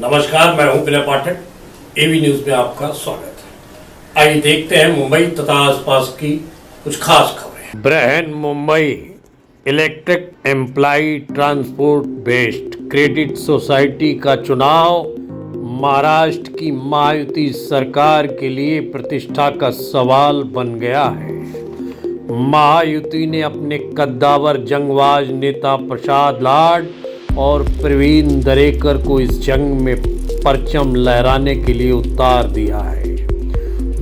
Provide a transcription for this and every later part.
नमस्कार, मैं हूँ विनय पाठक। एवी न्यूज़ में आपका स्वागत है। आइए देखते हैं मुंबई तथा आसपास की कुछ खास खबरें। Brihanmumbai electric employee transport based credit society का चुनाव, महाराष्ट्र की महायुति सरकार के लिए प्रतिष्ठा का सवाल बन गया है। महायुति ने अपने कद्दावर जंगबाज नेता प्रसाद लाड और प्रवीण दरेकर को इस जंग में परचम लहराने के लिए उतार दिया है।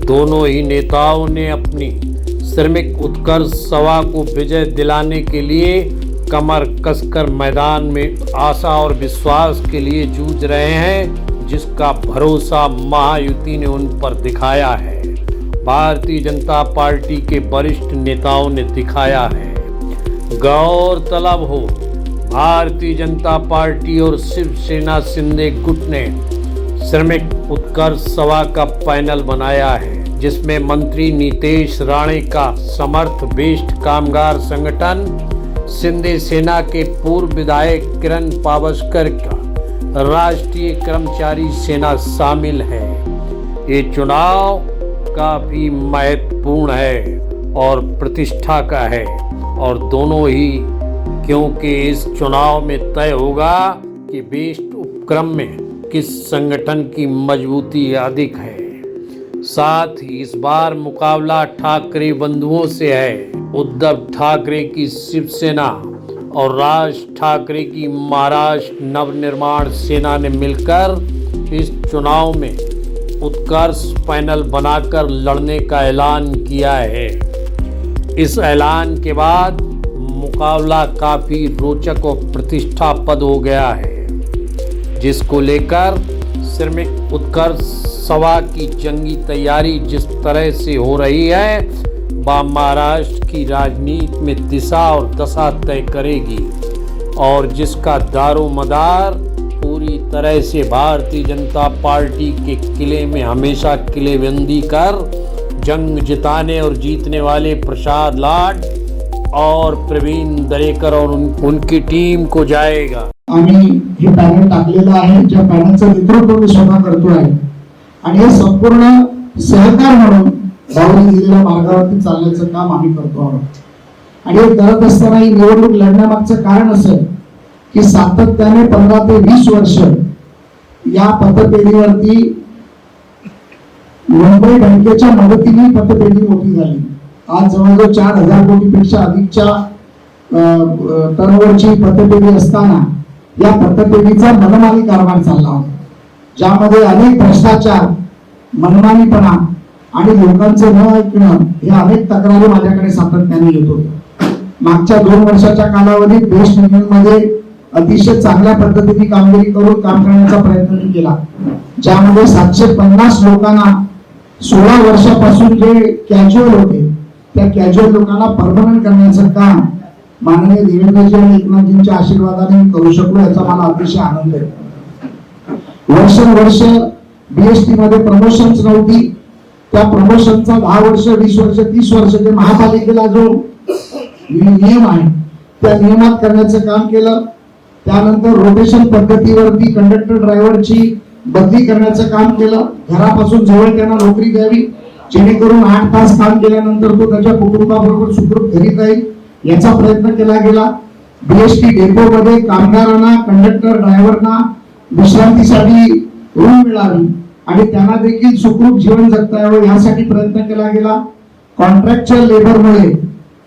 दोनों ही नेताओं ने अपनी श्रमिक उत्कर्ष सभा को विजय दिलाने के लिए कमर कसकर मैदान में आशा और विश्वास के लिए जूझ रहे हैं, जिसका भरोसा महायुति ने उन पर दिखाया है। भारतीय जनता पार्टी के वरिष्ठ नेताओं ने दिखाया है। गौरतलब हो भारतीय जनता पार्टी और शिवसेना शिंदे गुट ने श्रमिक उत्कर्ष सभा का पैनल बनाया है, जिसमें मंत्री नीतेश राणे का समर्थ बेस्ट कामगार संगठन शिंदे सेना के पूर्व विधायक किरण पावस्कर का राष्ट्रीय कर्मचारी सेना शामिल है। ये चुनाव काफ़ी महत्वपूर्ण है और प्रतिष्ठा का है और दोनों ही क्योंकि इस चुनाव में तय होगा कि बेस्ट उपक्रम में किस संगठन की मजबूती अधिक है। साथ ही इस बार मुकाबला ठाकरे बंधुओं से है। उद्धव ठाकरे की शिवसेना और राज ठाकरे की महाराष्ट्र नवनिर्माण सेना ने मिलकर इस चुनाव में उत्कर्ष पैनल बनाकर लड़ने का ऐलान किया है। इस ऐलान के बाद मुकाबला काफ़ी रोचक और प्रतिष्ठापद हो गया है, जिसको लेकर श्रमिक उत्कर्ष सभा की जंगी तैयारी जिस तरह से हो रही है वह महाराष्ट्र की राजनीति में दिशा और दशा तय करेगी, और जिसका दारो मदार पूरी तरह से भारतीय जनता पार्टी के किले में हमेशा किलेबंदी कर जंग जिताने और जीतने वाले प्रसाद लाड और प्रवीण दरेकर और उन, उनकी टीम को जाएगा। आम्ही हे पॅनल टाकलेलं आहे ज्या पॅनलचं नेतृत्व मी स्वतः करतोय. आणि हे संपूर्ण सहकार म्हणून बाहुली दिलेल्या मार्गावरती चालण्याचं काम आम्ही करतो आहोत. आणि हे करत असताना ही निवडणूक लढण्यामागचं कारण असेल की सातत्याने पंधरा ते वीस वर्ष या पतपेढीवरती मुंबई बँकेच्या मदतीने पतपेढी मोठी झाली. आज जवळजवळ चार हजार कोटीपेक्षा अधिकच्या टर्नओव्हरची पतपेढी असताना या पतपेढीचा मनमानी कारभार चालला होता. ज्यामध्ये अनेक भ्रष्टाचार मनमानीपणा आणि लोकांचं न ऐकणं हे अनेक तक्रारी माझ्याकडे सातत्याने येत होत्या. मागच्या दोन वर्षाच्या कालावधीत बेस्टमध्ये अतिशय चांगल्या पद्धतीने कामगिरी करून काम करण्याचा प्रयत्न मी केला. ज्यामध्ये सातशे पन्नास लोकांना सोळा वर्षापासून जे कॅज्युअल होते त्या कॅज्युअल लोकांना परमनंट करण्याचं काम माननीय देवेंद्रजी आणि एकनाथजींच्या आशीर्वादाने मी करू शकलो याचा मला अतिशय आनंद आहे. वर्षानुवर्ष बीएसटी मध्ये प्रमोशन्स नव्हती. त्या प्रमोशनचा दहा वर्ष वीस वर्ष तीस वर्ष जे महापालिकेला जो नियम आहे त्या नियमात करण्याचं काम केलं. त्यानंतर रोटेशन पद्धतीवरती कंडक्टर ड्रायव्हरची बदली करण्याचं काम केलं. घरापासून जवळ त्यांना नोकरी द्यावी. जेणेकरून आठ तास काम केल्यानंतर तो त्याच्या कुटुंबाबरोबर सुखरूप घरी जाईल याचा प्रयत्न केला गेला. बीएसटी डेपो मध्ये कामगारांना कंडक्टर ड्रायव्हरना विश्रांतीसाठी रूम मिळावी आणि त्यांना देखील सुखरूप जीवन जगता यावं यासाठी प्रयत्न केला गेला. कॉन्ट्रॅक्च्युअल लेबरमुळे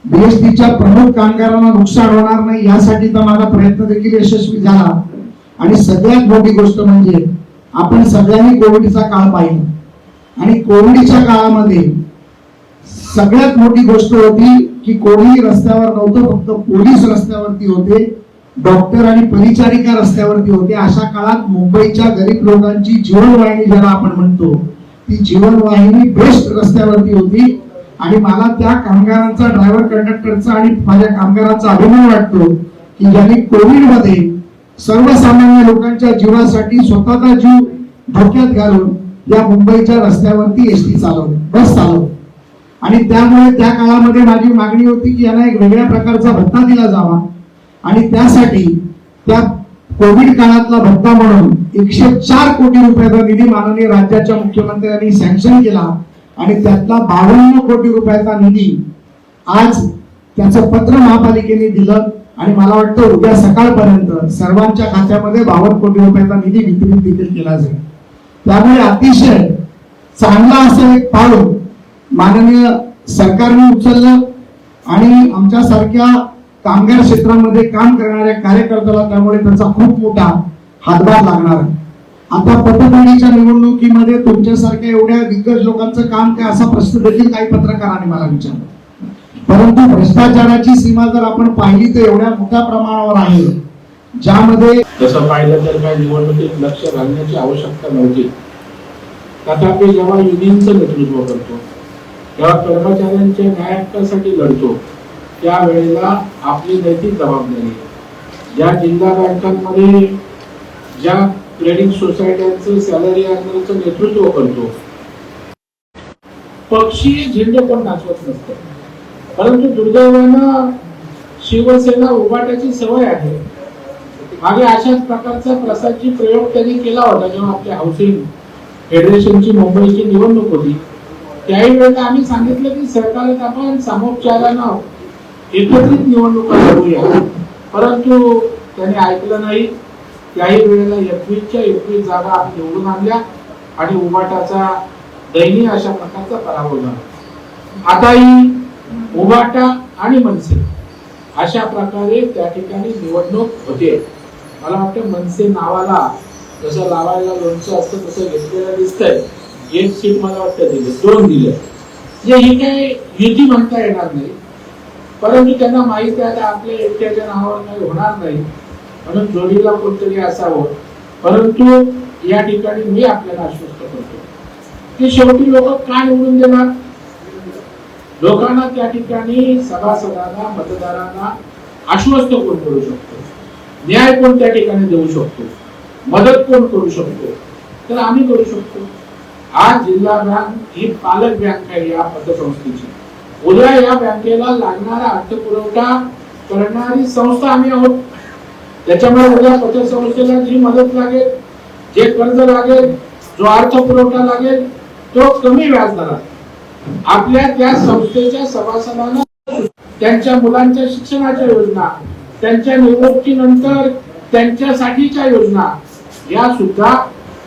बीएसटीच्या प्रमुख कामगारांना नुकसान होणार नाही यासाठी तर माझा प्रयत्न देखील यशस्वी झाला. आणि सगळ्यात मोठी गोष्ट म्हणजे आपण सगळ्यांनी कोविडचा काळ पाहिला. आणि कोविडच्या काळामध्ये सगळ्यात मोठी गोष्ट होती की कोणीही रस्त्यावर नव्हतं फक्त पोलीस रस्त्यावरती होते डॉक्टर आणि परिचारिका रस्त्यावरती होते. अशा काळात मुंबईच्या गरीब लोकांची जीवनवाहिनी ज्याला आपण म्हणतो ती जीवनवाहिनी बेस्ट रस्त्यावरती होती. आणि मला त्या कामगारांचा ड्रायव्हर कंडक्टरचा आणि माझ्या कामगारांचा अभिमान वाटतो की ज्यांनी कोविडमध्ये सर्वसामान्य लोकांच्या जीवासाठी स्वतःचा जीव धोक्यात घालून या मुंबईच्या रस्त्यावरती एस टी चालवली बस चालव आणि त्यामुळे त्या काळामध्ये माझी मागणी होती की यांना एक वेगळ्या प्रकारचा भत्ता दिला जावा. आणि त्यासाठी त्या कोविड काळातला भत्ता म्हणून एकशे चार कोटी रुपयाचा निधी माननीय राज्याच्या मुख्यमंत्र्यांनी सँक्शन केला. आणि त्यातला बावन्न कोटी रुपयाचा निधी आज त्याचं पत्र महापालिकेने दिलं. आणि मला वाटतं उद्या सकाळपर्यंत सर्वांच्या खात्यामध्ये बावन्न कोटी रुपयाचा निधी वितरित देखील केला जाईल. त्यामुळे अतिशय चांगला असं एक पाऊल माननीय सरकारने उचललं आणि आमच्यासारख्या कामगार क्षेत्रामध्ये काम करणाऱ्या कार्यकर्त्याला त्यामुळे त्याचा खूप मोठा हातभार लागणार आहे. आता पतपेढीच्या निवडणुकीमध्ये तुमच्यासारख्या एवढ्या दिग्गज लोकांचं काम काय असा प्रश्न देखील काही पत्रकारांनी मला विचारला. परंतु भ्रष्टाचाराची सीमा जर आपण पाहिली तर एवढ्या मोठ्या प्रमाणावर आहे. ज्यामध्ये जसं पाहिलं तर काय निवडणुकीत लक्ष घालण्याची आवश्यकता नव्हती. तथापि जेव्हा युनियनचं नेतृत्व करतो तेव्हा कर्मचाऱ्यांच्या न्याय लढतो त्यावेळेला आपली नैतिक जबाबदारी. आहे. ज्या जिल्हा बँकांमध्ये ज्या क्रेडिट सोसायट्यांचं सॅलरी अर्नरचं नेतृत्व करतो पक्षी झेंडे पण नाचवत नसतं परंतु दुर्दैवानं शिवसेना उभाट्याची सवय आहे. मागे अशाच प्रकारचा प्रसादची प्रयोग त्यांनी केला होता जेव्हा आपल्या हाऊसिंग फेडरेशनची मुंबईची निवडणूक होती. त्याही वेळेला आम्ही सांगितलं की सरकारला आपण सामोपचारानं एकत्रित निवडणुका करूया परंतु त्यांनी ऐकलं नाही. त्याही वेळेला एकवीसच्या एकवीस जागा आम्ही निवडून आणल्या आणि उभाटाचा दैनीय अशा प्रकारचा पराभव झाला. आताही उभाटा आणि मनसे अशा प्रकारे त्या ठिकाणी निवडणूक होते. मला वाटतं मनसे नावाला जसं लावायला लोणचं असतं तसं घेतलेलं दिसतंय. एक सीट मला वाटतं दिले. दोन दिले. जे ही काही युती म्हणता येणार नाही. परंतु त्यांना माहिती आहे आता आपल्या एकट्याच्या नावावर काही होणार नाही. म्हणून जोडीला कोणतरी असावं. परंतु या ठिकाणी मी आपल्याला आश्वस्त करतो. की शेवटी लोक काय निवडून देणार? लोकांना त्या ठिकाणी सभासदांना मतदारांना आश्वस्त कोण करू शकतो? न्याय कोण त्या ठिकाणी देऊ शकतो? मदत कोण करू शकतो? तर आम्ही करू शकतो. आज जिल्हा बँक ही पालक बँक आहे या पतसंस्थेची. उद्या या बँकेला लागणारा अर्थपुरवठा करणारी संस्था आम्ही आहोत. त्याच्यामुळे उद्या पतसंस्थेला जी मदत लागेल जे कर्ज लागेल जो अर्थपुरवठा लागेल तो कमी व्याजदरात. आपल्या त्या संस्थेच्या सभासदांना त्यांच्या मुलांच्या शिक्षणाच्या योजना त्यांच्या निवृत्तीनंतर त्यांच्यासाठीच्या योजना या सुद्धा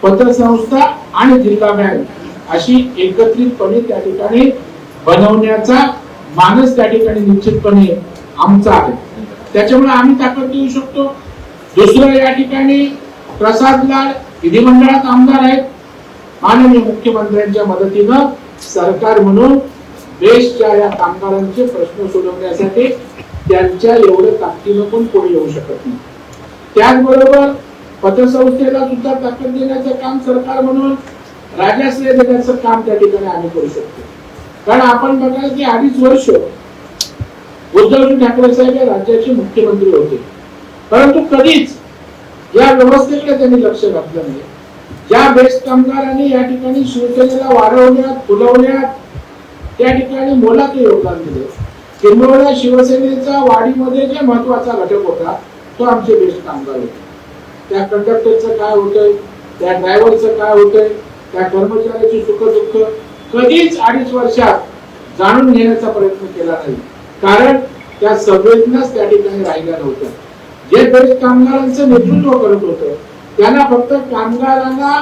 पतसंस्था आणि जिल्हा बँक अशी एकत्रितपणे त्या ठिकाणी बनवण्याचा मानस त्या ठिकाणी निश्चितपणे आमचा आहे. त्याच्यामुळे आम्ही ताकद देऊ शकतो. दुसरं या ठिकाणी प्रसाद लाड विधिमंडळात आमदार आहेत. माननीय मुख्यमंत्र्यांच्या मदतीनं सरकार म्हणून देशच्या या कामगारांचे प्रश्न सोडवण्यासाठी त्यांच्या एवढं ताकदीनं पण कोणी येऊ शकत नाही. त्याचबरोबर पतसंस्थेला सुद्धा ताकद देण्याचं काम सरकार म्हणून राजाश्रय देण्याचं काम त्या ठिकाणी आम्ही करू शकतो. कारण आपण बघा की अडीच वर्ष उद्धवजी ठाकरे साहेब हे राज्याचे मुख्यमंत्री होते. परंतु कधीच या व्यवस्थेकडे त्यांनी लक्ष घातलं नाही. ज्या बेस्ट कामगारांनी या ठिकाणी शिवसेनेला वाढवण्यात फुलवण्यात त्या ठिकाणी मोलाचं योगदान दिलं. किंबहुना शिवसेनेचा वाढीमध्ये जे महत्त्वाचा घटक होता तो आमचे बेस्ट कामगार होते. त्या कंडक्टरचं काय होतंय त्या ड्रायव्हरचं काय होतंय त्या कर्मचाऱ्याची सुख दुःख कधीच अडीच वर्षात जाणून घेण्याचा प्रयत्न केला नाही. कारण त्या संवेदनाच त्या ठिकाणी राहिल्या नव्हत्या. जे बेस्ट कामगारांचं नेतृत्व करत होतं त्यांना फक्त कामगारांना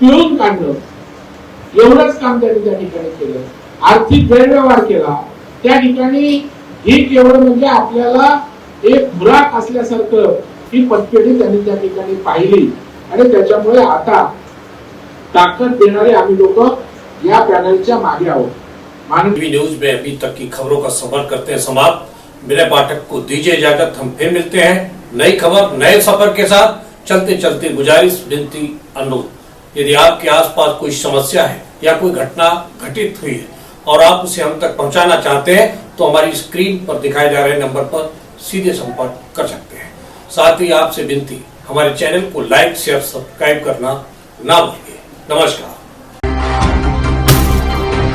पिळून काढणं एवढंच काम त्यांनी त्या ठिकाणी केलं. आर्थिक गैरव्यवहार केला त्या ठिकाणी ही केवळ म्हणजे आपल्याला एक खुराक असल्यासारखं ही पतपेढी त्यांनी त्या ठिकाणी पाहिली. आणि त्याच्यामुळे आता ताकद देणारे आम्ही लोक या पॅनलच्या मागे आहोत. मानवी न्यूज में अभी तक की खबरों का सफर करते हैं समाप्त। मेरे पाठक को दीजिए इजाजत हम फिर मिलते हैं नई खबर नए सफर के साथ। चलते चलते गुजारिश विनती अनुरोध। यदि आपके आसपास कोई समस्या है या कोई घटना घटित हुई है और आप उसे हम तक पहुंचाना चाहते हैं तो हमारी स्क्रीन पर दिखाए जा रहे नंबर पर सीधे संपर्क कर सकते हैं। साथ ही आपसे विनती, हमारे चैनल को लाइक शेयर सब्सक्राइब करना ना भूलिए। नमस्कार।